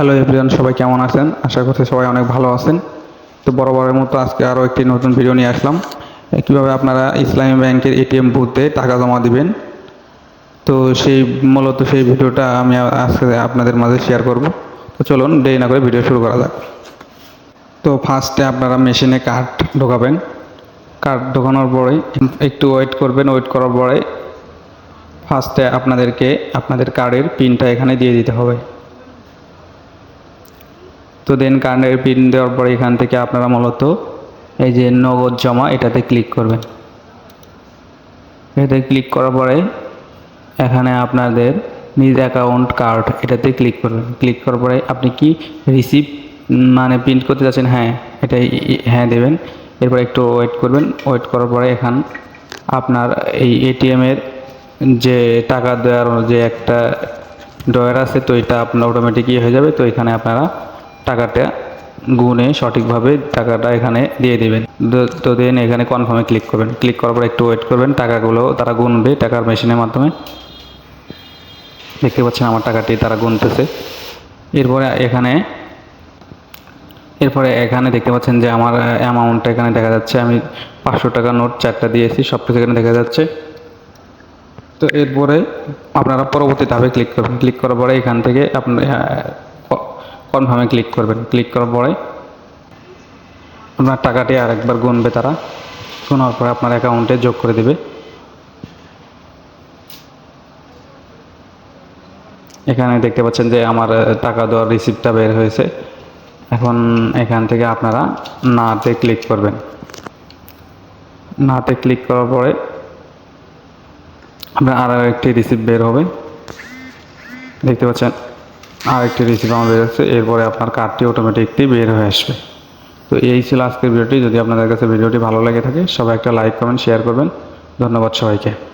Hello everyone সবাই কেমন আছেন? আশা করছি সবাই অনেক ভালো আছেন। তো বরাবরের মতো আজকে আরও একটি নতুন ভিডিও নিয়ে আসলাম। কীভাবে আপনারা ইসলামী ব্যাংকের এটিএম বুথে টাকা জমা দিবেন? তো সেই, মূলত সেই ভিডিওটা আমি আজকে আপনাদের মাঝে শেয়ার করব। তো চলুন, দেরি না করে ভিডিও শুরু করা যাক। তো ফার্স্টে আপনারা মেশিনে কার্ড ঢোকাবেন। কার্ড ঢোকানোর পরে একটু ওয়েট করবেন ওয়েট করার পরে ফার্স্টে আপনাদেরকে, আপনাদের কার্ডের পিনটা এখানে দিয়ে দিতে হবে। তো দেন কার্ডের পিন দেওয়ার পরে এখান থেকে আপনারা মূলত এই যে নগদ জমা এটাতে ক্লিক করবেন। এটাতে ক্লিক করার পরে এখানে আপনাদের নিজ অ্যাকাউন্ট কার্ড এটাতে ক্লিক করবেন। ক্লিক করার পরে আপনি কি রিসিভ মানে প্রিন্ট করতে যাচ্ছেন হ্যাঁ এটাই হ্যাঁ দেবেন। এরপর একটু ওয়েট করবেন। ওয়েট করার পরে এখান আপনার এই এটিএমের যে টাকা দেওয়ার যে একটা ডয়ার আছে, তো এটা আপনার অটোমেটিক ইয়ে হয়ে যাবে। তো এখানে আপনারা টাকাটা গুনে সঠিকভাবে টাকাটা এখানে দিয়ে দেবেন। তো- দেন এখানে কনফার্মে ক্লিক করবেন। ক্লিক করার পর একটু ওয়েট করবেন। টাকাগুলো তারা গুনবে টাকার মেশিনের মাধ্যমে। দেখতে পাচ্ছেন আমার টাকাটি তারা গুনতেছে। এরপরে এখানে এরপরে এখানে দেখতে পাচ্ছেন যে আমার অ্যামাউন্টটা এখানে দেখা যাচ্ছে আমি পাঁচশো টাকা নোট চারটা দিয়েছি, সব কিছু এখানে দেখা যাচ্ছে। তো এরপরে আপনারা পরবর্তী ধাপে ক্লিক করবেন। ক্লিক করার পরে এখান থেকে আপনার কনফার্মে ক্লিক করবেন। ক্লিক করার পরে আপনার টাকাটি আরেকবার গুনবে তারা। গোনার পরে আপনার অ্যাকাউন্টে যোগ করে দেবে। এখানে দেখতে পাচ্ছেন যে আমার টাকা দেওয়ার রিসিপ্টটা বের হয়েছে। এখন এখান থেকে আপনারা নাতে ক্লিক করবেন। নাতে ক্লিক করার পরে আপনার আরও একটি রিসিপ্ট বের হবে। দেখতে পাচ্ছেন আর একটি রিসিপ্ট আমার বের আসছে এরপরে আপনার কার্ডটি অটোমেটিকলি বের হয়ে আসবে। তো এই ছিল আজকের ভিডিওটি যদি আপনাদের কাছে ভিডিওটি ভালো লেগে থাকে, সবাই একটা লাইক কমেন্ট শেয়ার করবেন। ধন্যবাদ সবাইকে।